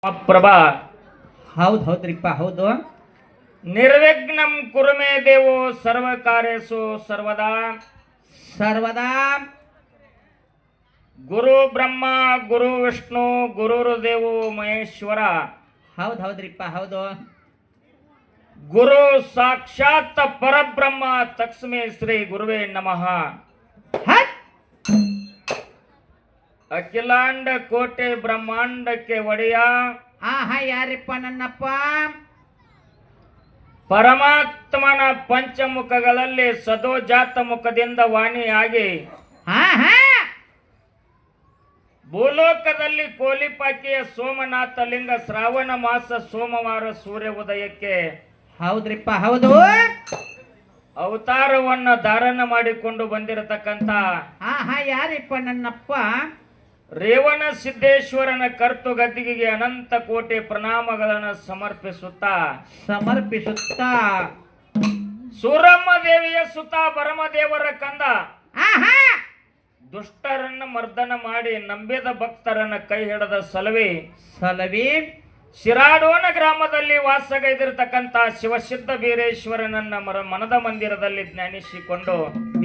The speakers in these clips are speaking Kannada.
ಪ್ರಭಾ. ಹೌದು ಹೌದ್ರಿಪ್ಪ ಹೌದು. ನಿರ್ವಿಘ್ನಂ ಕುರುಮೇ ದೇವೋ ಸರ್ವ ಕಾರ್ಯಸು ಸರ್ವದಾ. ಸರ್ವದಾ. ಗುರು ಬ್ರಹ್ಮ ಗುರು ವಿಷ್ಣು ಗುರುರು ದೇವೋ ಮಹೇಶ್ವರ. ಹೌದು ಹೌದ್ರಿಪ್ಪ ಹೌದು. ಗುರು ಸಾಕ್ಷಾತ್ ಪರಬ್ರಹ್ಮ ತಕ್ಷಮೇ ಶ್ರೀ ಗುರುವೇ ನಮಃ. ಅಖಿಲಾಂಡ ಕೋಟೆ ಬ್ರಹ್ಮಾಂಡಕ್ಕೆ ಒಡೆಯ ಆಹಾ ಯಾರಿಪ್ಪ ನನ್ನಪ್ಪ? ಪರಮಾತ್ಮನ ಪಂಚಮುಖಗಳಲ್ಲಿ ಸದೋಜಾತ ಮುಖದಿಂದ ವಾಣಿಯಾಗಿ. ಹಾ ಹಾ ಭೂಲೋಕದಲ್ಲಿ ಕೋಲಿಪಾಕಿಯ ಸೋಮನಾಥ ಲಿಂಗ ಶ್ರಾವಣ ಮಾಸ ಸೋಮವಾರ ಸೂರ್ಯ ಉದಯಕ್ಕೆ. ಹೌದ್ರಿಪ್ಪ ಹೌದು. ಅವತಾರವನ್ನ ಧಾರಣ ಮಾಡಿಕೊಂಡು ಬಂದಿರತಕ್ಕಂತ ಆಹಾ ಯಾರಿಪ್ಪ ನನ್ನಪ್ಪ? ರೇವಣ ಸಿದ್ದೇಶ್ವರನ ಕರ್ತು ಗದ್ದಿಗೆಗೆ ಅನಂತ ಕೋಟಿ ಪ್ರಣಾಮಗಳನ್ನು ಸಮರ್ಪಿಸುತ್ತಾ ಸಮರ್ಪಿಸುತ್ತಾ. ಸೂರಮ್ಮ ದೇವಿಯ ಸುತ ಪರಮದೇವರ ಕಂದ. ದುಷ್ಟರನ್ನ ಮರ್ದನ ಮಾಡಿ ನಂಬಿದ ಭಕ್ತರನ್ನ ಕೈ ಹಿಡದ ಸಲವಿ. ಸಲವಿ. ಶಿರಾಡೋನ ಗ್ರಾಮದಲ್ಲಿ ವಾಸಗೈದಿರತಕ್ಕಂತ ಶಿವಸಿದ್ಧ ಬೀರೇಶ್ವರನನ್ನ ಮನದ ಮಂದಿರದಲ್ಲಿ ಜ್ಞಾನಿಸಿಕೊಂಡು.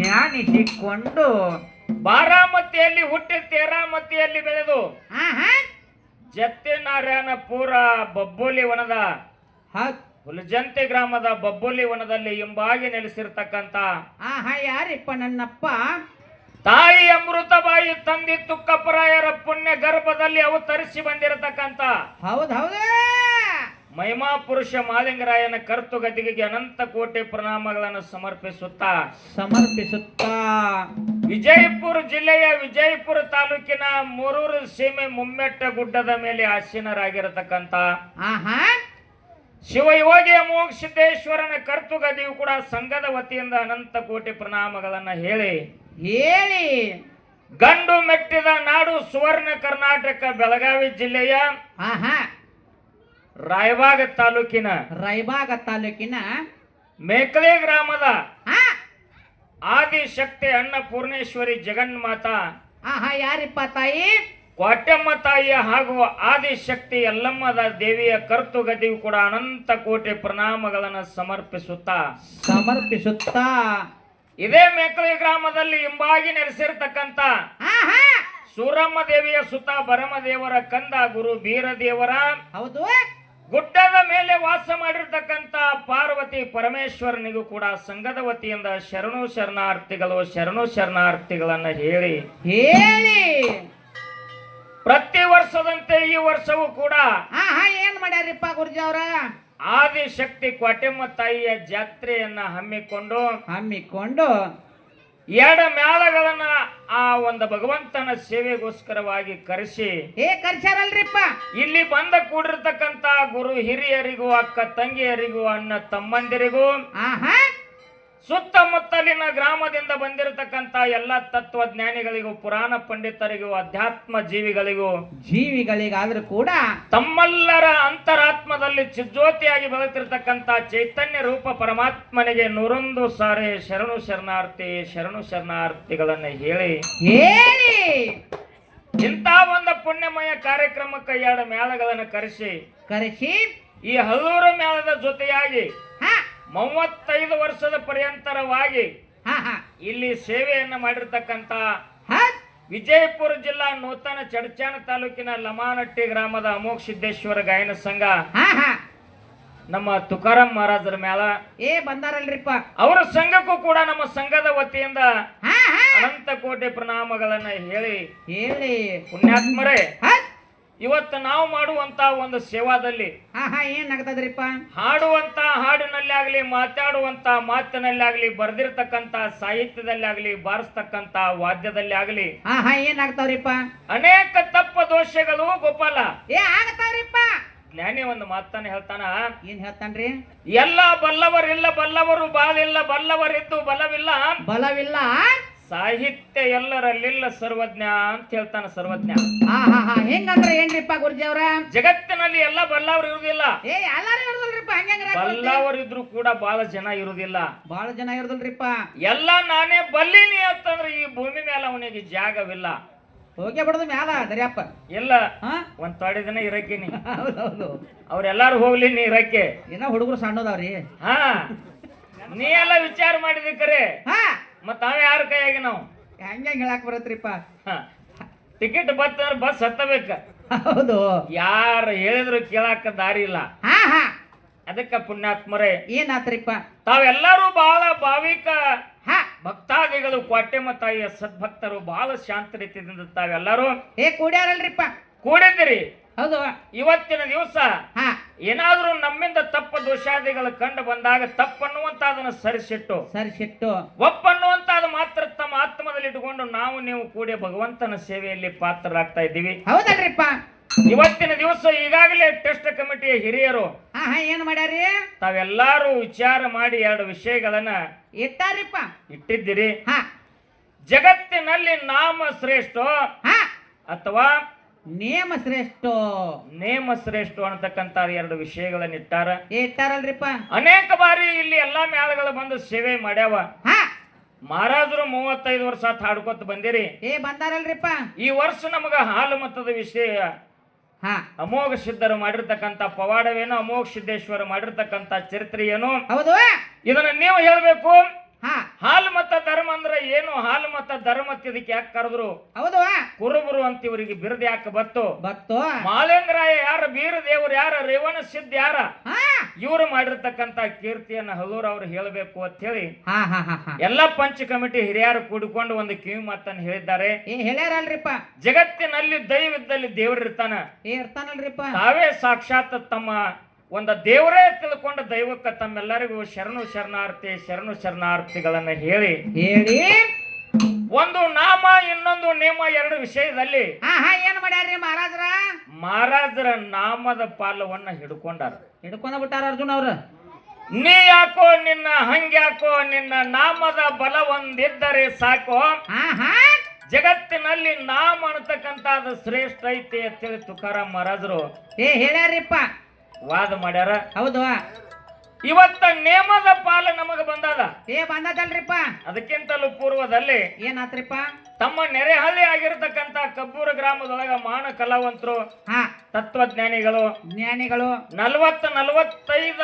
ಧ್ಯಾನಿಸಿಕೊಂಡು ಬಾರಾಮತಿಯಲ್ಲಿ ಹುಟ್ಟಿ ತೇರಾಮತಿಯಲ್ಲಿ ಬೆಳೆದು ಜತ್ಯನಾರಾಯಣ ಪೂರ ಬಬ್ಬೋಲಿ ವನದ ಹುಲಜಂತೆ ಗ್ರಾಮದ ಬಬ್ಬೋಲಿ ವನದಲ್ಲಿ ಹಿಂಬಾಗಿ ನೆಲೆಸಿರ್ತಕ್ಕಂತ ಆಹಾ ಯಾರಿಪ್ಪ ನನ್ನಪ್ಪ? ತಾಯಿ ಅಮೃತಬಾಯಿ ತಂದೆ ತುಕ್ಕಪ್ಪರಾಯರ ಪುಣ್ಯ ಗರ್ಭದಲ್ಲಿ ಅವತರಿಸಿ ಬಂದಿರತಕ್ಕಂತ. ಹೌದೌದು ಹೌದು. ಮಹಿಮಾ ಪುರುಷ ಮಾಲಿಂಗರಾಯನ ಕರ್ತು ಗದಿಗೆಗೆ ಅನಂತ ಕೋಟಿ ಪ್ರಣಾಮಗಳನ್ನು ಸಮರ್ಪಿಸುತ್ತಾ. ಸಮರ್ಪಿಸುತ್ತಾ. ವಿಜಯಪುರ ಜಿಲ್ಲೆಯ ವಿಜಯಪುರ ತಾಲೂಕಿನ ಮೂರೂರು ಸೀಮೆ ಮುಮ್ಮೆಟ್ಟ ಗುಡ್ಡದ ಮೇಲೆ ಆಸೀನರಾಗಿರತಕ್ಕಂತ ಶಿವಯೋಗಿ ಅಮೋಘ ಸಿದ್ದೇಶ್ವರನ ಕರ್ತು ಗದಿಯು ಕೂಡ ಸಂಘದ ವತಿಯಿಂದ ಅನಂತ ಕೋಟಿ ಪ್ರಣಾಮಗಳನ್ನ ಹೇಳಿ ಹೇಳಿ. ಗಂಡು ಮೆಟ್ಟಿದ ನಾಡು ಸುವರ್ಣ ಕರ್ನಾಟಕ ಬೆಳಗಾವಿ ಜಿಲ್ಲೆಯ ರಾಯಬಾಗ ತಾಲೂಕಿನ ರಾಯಬಾಗ ತಾಲೂಕಿನ ಮೇಕಲೆ ಗ್ರಾಮದ ಆದಿಶಕ್ತಿ ಅನ್ನಪೂರ್ಣೇಶ್ವರಿ ಜಗನ್ಮಾತಾ. ಆಹಾ ಯಾರಿಪ್ಪ ತಾಯಿ? ಕ್ವಾಟ್ಯಮ್ಮ ತಾಯಿಯ ಹಾಗೂ ಆದಿಶಕ್ತಿ ಯಲ್ಲಮ್ಮದ ದೇವಿಯ ಕರ್ತು ಗದಿಯು ಕೂಡ ಅನಂತ ಕೋಟಿ ಪ್ರಣಾಮಗಳನ್ನು ಸಮರ್ಪಿಸುತ್ತಾ. ಸಮರ್ಪಿಸುತ್ತಾ? ಇದೇ ಮೇಕಲಿ ಗ್ರಾಮದಲ್ಲಿ ಹಿಂಬಾಗಿ ನೆಲೆಸಿರ್ತಕ್ಕಂತ ಆಹಾ! ಸೂರಮ್ಮ ದೇವಿಯ ಸುತ ಭರಮದೇವರ ಕಂದ ಗುರು ಬೀರದೇವರ ಹೌದು. ಗುಡ್ಡದ ಮೇಲೆ ವಾಸ ಮಾಡಿರ್ತಕ್ಕಂತ ಪಾರ್ವತಿ ಪರಮೇಶ್ವರನಿಗೂ ಕೂಡ ಸಂಘದ ವತಿಯಿಂದ ಶರಣು ಶರಣಾರ್ಥಿಗಳು ಶರಣು ಶರಣಾರ್ಥಿಗಳನ್ನ ಹೇಳಿ. ಹೇಳಿ. ಪ್ರತಿ ವರ್ಷದಂತೆ ಈ ವರ್ಷವೂ ಕೂಡ ಏನ್ ಮಾಡ್ಯಾರಿಪ್ಪ ಗುರುಜಿ ಅವರ? ಆದಿಶಕ್ತಿ ಕ್ವಾಟೆಮ್ಮ ತಾಯಿಯ ಜಾತ್ರೆಯನ್ನ ಹಮ್ಮಿಕೊಂಡು ಹಮ್ಮಿಕೊಂಡು ಎರಡು ಮ್ಯಾಲಗಳನ್ನ ಆ ಒಂದು ಭಗವಂತನ ಸೇವೆಗೋಸ್ಕರವಾಗಿ ಕರೆಸಿ ಏ ಕರ್ಸ್ಯಾರಲ್ರಿಪ್ಪ? ಇಲ್ಲಿ ಬಂದ ಕೂಡಿರ್ತಕ್ಕಂತ ಗುರು ಹಿರಿಯರಿಗೂ ಅಕ್ಕ ತಂಗಿಯರಿಗೂ ಅಣ್ಣ ತಮ್ಮಂದಿರಿಗೂ ಆಹಾ! ಸುತ್ತಮುತ್ತಲಿನ ಗ್ರಾಮದಿಂದ ಬಂದಿರತಕ್ಕಂತ ಎಲ್ಲ ತತ್ವಜ್ಞಾನಿಗಳಿಗೂ ಪುರಾಣ ಪಂಡಿತರಿಗೂ ಅಧ್ಯಾತ್ಮ ಜೀವಿಗಳಿಗೂ ಜೀವಿಗಳಿಗಾದ್ರೂ ಕೂಡ ತಮ್ಮೆಲ್ಲರ ಅಂತರಾತ್ಮದಲ್ಲಿ ಚಿಜ್ಯೋತಿಯಾಗಿ ಬೆಳೆತಿರ್ತಕ್ಕಂಥ ಚೈತನ್ಯ ರೂಪ ಪರಮಾತ್ಮನಿಗೆ ನೂರೊಂದು ಸಾರಿ ಶರಣು ಶರಣಾರ್ಥಿ ಶರಣು ಶರಣಾರ್ಥಿಗಳನ್ನು ಹೇಳಿ. ಹೇಳಿ. ಇಂಥ ಒಂದು ಪುಣ್ಯಮಯ ಕಾರ್ಯಕ್ರಮಕ್ಕೆ ಎರಡು ಮೇಳಗಳನ್ನು ಕರೆಸಿ ಕರೆಸಿ. ಈ ಹಲೂರು ಮೇಳದ ಜೊತೆಯಾಗಿ ಮೂವತ್ತೈದು ವರ್ಷದ ಪರ್ಯಂತರವಾಗಿ ಇಲ್ಲಿ ಸೇವೆಯನ್ನು ಮಾಡಿರ್ತಕ್ಕಂಥ ವಿಜಯಪುರ ಜಿಲ್ಲಾ ನೂತನ ಚಡಚಾನ ತಾಲೂಕಿನ ಲಮಾನಟ್ಟಿ ಗ್ರಾಮದ ಅಮೋಘ ಸಿದ್ದೇಶ್ವರ ಗಾಯನ ಸಂಘ. ನಮ್ಮ ತುಕಾರಾಮ್ ಮಹಾರಾಜರ ಮೇಳ ಏ ಬಂದಾರಲ್ರಿಪ್ಪ. ಅವರ ಸಂಘಕ್ಕೂ ಕೂಡ ನಮ್ಮ ಸಂಘದ ವತಿಯಿಂದ ಅನಂತ ಕೋಟಿ ಪ್ರಣಾಮಗಳನ್ನ ಹೇಳಿ ಹೇಳಿ. ಪುಣ್ಯಾತ್ಮರೇ. ಇವತ್ತು ನಾವು ಮಾಡುವಂತ ಒಂದು ಸೇವಾದಲ್ಲಿ ಹಾ ಹಾ ಏನ್ ಆಗ್ತದ್ರಿಪ್ಪ ಹಾಡುವಂತ ಹಾಡಿನಲ್ಲಿ ಆಗ್ಲಿ ಮಾತಾಡುವಂತ ಮಾತಿನಲ್ಲಿ ಆಗಲಿ ಬರೆದಿರ್ತಕ್ಕಂತ ಸಾಹಿತ್ಯದಲ್ಲಿ ಆಗಲಿ ಬಾರಿಸ್ತಕ್ಕಂತ ವಾದ್ಯದಲ್ಲಿ ಆಗ್ಲಿ ಹಾ ಹಾ ಏನ್ ಆಗ್ತಾವ್ರಿಪ್ಪ ಅನೇಕ ತಪ್ಪ ದೋಷಗಳು ಗೋಪಾಲ. ಏ ಆಗ್ತಾವ್ರಿಪ್ಪ! ಜ್ಞಾನಿ ಒಂದು ಮಾತನ್ನ ಹೇಳ್ತಾನ? ಏನ್ ಹೇಳ್ತಾನ್ರಿ? ಎಲ್ಲ ಬಲ್ಲವರಿಲ್ಲ ಬಲ್ಲವರು ಬಾಲಿಲ್ಲ ಬಲ್ಲವರಿದ್ದು ಬಲವಿಲ್ಲ. ಬಲವಿಲ್ಲ? ಸಾಹಿತ್ಯ ಎಲ್ಲರಲ್ಲಿಲ್ಲ ಸರ್ವಜ್ಞ ಅಂತ ಹೇಳ್ತಾನೆ ಸರ್ವಜ್ಞ. ಹಾ ಹಾ ಹಾ. ಹೆಂಗಂದ್ರ ಏನ್ರಿಪ್ಪ ಗುರುಜಿ ಅವ್ರ ಜಗತ್ತಿನಲ್ಲಿ ಎಲ್ಲ ಬಲ್ಲವರು ಇರುವುದಿಲ್ಲ. ಏ ಎಲ್ಲಾರು ಇರೋದಲ್ರಿಪ್ಪ. ಇದ್ದರೂ ಕೂಡ ಬಹಳ ಜನ ಇರುವುದಿಲ್ಲ. ಬಹಳ ಜನ ಇರೋದಲ್ರಿಪ್ಪ. ಎಲ್ಲ ನಾನೇ ಬಲ್ಲಿನಿ ಅಂತಂದ್ರೆ ಈ ಭೂಮಿ ಮೇಲೆ ಅವನಿಗೆ ಜಾಗವಿಲ್ಲ. ಹೋಗಿ ಬಿಡೋದು ಮ್ಯಾಲ ದರಿಯಪ್ಪ. ಇಲ್ಲ ಒಂದ್ ತೊಡೆ ದಿನ ಇರಕ್ಕೇನಿ ಹೌದೌದು. ಅವ್ರೆಲ್ಲಾರು ಹೋಗ್ಲಿ ನೀ ಇರಕ್ಕೆ. ಇನ್ನ ಹುಡುಗರು ಸಣ್ಣದವ್ರಿ. ಹಾ ನೀ ಎಲ್ಲ ವಿಚಾರ ಮಾಡಿದಿ ಕರೆ. ಹಾ. ಮತ್ ನಾವ್ ಯಾರ ಕೈಯಾಗಿ ನಾವು? ಹೆಂಗ ಹೇಳಕ್ ಬರತ್ರಿಪ್ಪ. ಟಿಕೆಟ್ ಬತ್ತ ಬಸ್ ಹತ್ತಬೇಕ. ಹೌದು. ಯಾರು ಹೇಳಿದ್ರು ಕೇಳಾಕ ದಾರಿ ಇಲ್ಲ. ಹಾ ಹಾ. ಅದಕ್ಕ ಪುಣ್ಯಾತ್ಮರೇ. ಏನಾತ್ರಿಪ್ಪ? ತಾವೆಲ್ಲರೂ ಬಹಳ ಭಾವಿಕ ಹಾ. ಭಕ್ತಾದಿಗಳು ಕ್ವಾಟ್ಯಮ್ಮ ತಾಯಿಯ ಸದ್ಭಕ್ತರು ಬಹಳ ಶಾಂತ ರೀತಿಯಿಂದ ತಾವೆಲ್ಲರೂ ಏ ಕೂಡ್ಯಾರಲ್ರಿಪ್ಪ? ಕೂಡಿದ್ರಿ ಹೌದು. ಇವತ್ತಿನ ದಿವಸ ಹಾ. ಏನಾದ್ರೂ ನಮ್ಮಿಂದ ತಪ್ಪ ದೋಷಾದಿಗಳು ಕಂಡು ಬಂದಾಗ ತಪ್ಪನ್ನುವಂತ ಅದನ್ನು ಸರಿಸಿಟ್ಟು ಸರಿಸಿಟ್ಟು. ಒಪ್ಪನ್ನುವಂತ ಅದು ಮಾತ್ರ ತಮ್ಮ ಆತ್ಮದಲ್ಲಿ ಇಟ್ಟುಕೊಂಡು ನಾವು ನೀವು ಕೂಡ ಭಗವಂತನ ಸೇವೆಯಲ್ಲಿ ಪಾತ್ರರಾಗ್ತಾ ಇದ್ದೀವಿ. ಹೌದಲ್ರಿಪ್ಪ. ಇವತ್ತಿನ ದಿವಸ ಈಗಾಗಲೇ ಟೆಸ್ಟ್ ಕಮಿಟಿಯ ಹಿರಿಯರು ಏನ್ ಮಾಡ್ಯಾರಿ? ತಾವೆಲ್ಲರೂ ವಿಚಾರ ಮಾಡಿ ಎರಡು ವಿಷಯಗಳನ್ನ ಇಟ್ಟಾರಿಪ್ಪ. ಇಟ್ಟಿದ್ದೀರಿ. ಹಾ. ಜಗತ್ತಿನಲ್ಲಿ ನಾಮ ಶ್ರೇಷ್ಠ ಅಥವಾ ನೇಮ ಶ್ರೇಷ್ಠ ನೇಮ ಶ್ರೇಷ್ಠ ಅನ್ನತಕ್ಕಂತ ಎರಡು ವಿಷಯಗಳನ್ನ ಇಟ್ಟಾರ. ಇಟ್ಟಾರಲ್ರಿಪ್ಪ. ಅನೇಕ ಬಾರಿ ಇಲ್ಲಿ ಎಲ್ಲಾ ಮೇಳಗಳು ಬಂದು ಸೇವೆ ಮಾಡ್ಯಾವ. ಹಾ. ಮಹಾರಾಜರು ಮೂವತ್ತೈದು ವರ್ಷ ಹಾಡ್ಕೊತ ಬಂದಿರಿ. ಏ ಬಂದಾರಲ್ರಿಪ್ಪ. ಈ ವರ್ಷ ನಮಗ ಹಾಲು ಮತದ ವಿಷಯ ಹಾ. ಅಮೋಘ ಸಿದ್ಧರು ಮಾಡಿರ್ತಕ್ಕಂತ ಪವಾಡವೇನು ಅಮೋಘ ಸಿದ್ದೇಶ್ವರ ಮಾಡಿರ್ತಕ್ಕಂತ ಚರಿತ್ರೆ ಏನು ಹೌದು. ಇದನ್ನ ನೀವು ಹೇಳ್ಬೇಕು. ಹಾಲು ಮತ ಧರ್ಮ ಅಂದ್ರೆ ಏನು? ಹಾಲು ಮತ ಧರ್ಮ ಇದಕ್ಕೆ ಯಾಕೆ ಕರೆದ್ರು? ಹೌದು. ಕುರುಬರು ಅಂತ ಇವರಿಗೆ ಬಿರುದು ಯಾಕೆ ಬತ್ತು? ಬತ್ತು. ಮಾಲೇಂದ್ರಾಯ ಯಾರ? ಬೀರ ದೇವರು ಯಾರ? ರೇವಣ ಸಿದ್ಧ ಯಾರ? ಇವರು ಮಾಡಿರ್ತಕ್ಕಂತ ಕೀರ್ತಿಯನ್ನ ಹಲೂರು ಅವ್ರು ಹೇಳಬೇಕು ಅಂತ ಹೇಳಿ ಎಲ್ಲ ಪಂಚ ಕಮಿಟಿ ಹಿರಿಯರು ಕೂಡಿಕೊಂಡು ಒಂದು ಕಿವಿ ಮಾತನ್ನು ಹೇಳಿದ್ದಾರೆ. ಹೇಳ್ಯಾರಲ್ರಿಪ್ಪ. ಜಗತ್ತಿನಲ್ಲಿ ದೈವದಲ್ಲಿ ದೇವರಿರ್ತಾನ. ಏ ಇರ್ತಾನಲ್ರಿಪ್ಪ. ತಾವೇ ಸಾಕ್ಷಾತ್ ತಮ್ಮ ಒಂದು ದೇವರೇ ತಿಳ್ಕೊಂಡ ದೈವಕ್ಕೆ ತಮ್ಮೆಲ್ಲರಿಗೂ ಶರಣು ಶರಣಾರ್ಥಿ ಶರಣು ಶರಣಾರ್ಥಿಗಳನ್ನ ಹೇಳಿ. ಹೇಳಿ. ಒಂದು ನಾಮ ಇನ್ನೊಂದು ನೇಮ ಎರಡು ವಿಷಯದಲ್ಲಿ ಹಾ ಹಾ ಏನ್ ಮಾಡ್ಯಾರ್ರಿ ಮಹಾರಾಜರ? ಮಹಾರಾಜರ ನಾಮದ ಪಾಲವನ್ನ ಹಿಡ್ಕೊಂಡಾರ. ಹಿಡ್ಕೊಂಡ ಬಿಟ್ಟಾರ ಅರ್ಜುನ್ ಅವ್ರ? ನೀ ಯಾಕೋ ನಿನ್ನ ಹಂಗ್ಯಾಕೋ ನಿನ್ನ ನಾಮದ ಬಲ ಒಂದಿದ್ದರೆ ಸಾಕು ಜಗತ್ತಿನಲ್ಲಿ ನಾಮ ಅನ್ನತಕ್ಕಂಥದ್ದು ಶ್ರೇಷ್ಠ ಐತಿ ಅಂತೇಳಿ ತುಕಾರಾಮ್ ಮಹಾರಾಜರು. ಏ ಹೇಳ್ಯಾರಿಪ್ಪ ವಾದ ಮಾಡ್ಯಾರ? ಹೌದು. ಇವತ್ತ ನೇಮದ ಪಾಲ ನಮಗ ಬಂದದ. ಏ ಬಂದದಲ್ರಿಪ್ಪ. ಅದಕ್ಕಿಂತಲೂ ಪೂರ್ವದಲ್ಲಿ ಏನಾತ್ರಿಪ್ಪ? ತಮ್ಮ ನೆರೆಹಳ್ಳಿ ಆಗಿರತಕ್ಕಂತ ಕಬ್ಬೂರ ಗ್ರಾಮದೊಳಗ ಮಾನ ಕಲಾವಂತರು ಹಾ. ತತ್ವಜ್ಞಾನಿಗಳು ಜ್ಞಾನಿಗಳು. ನಲವತ್ತ ನಲವತ್ತೈದ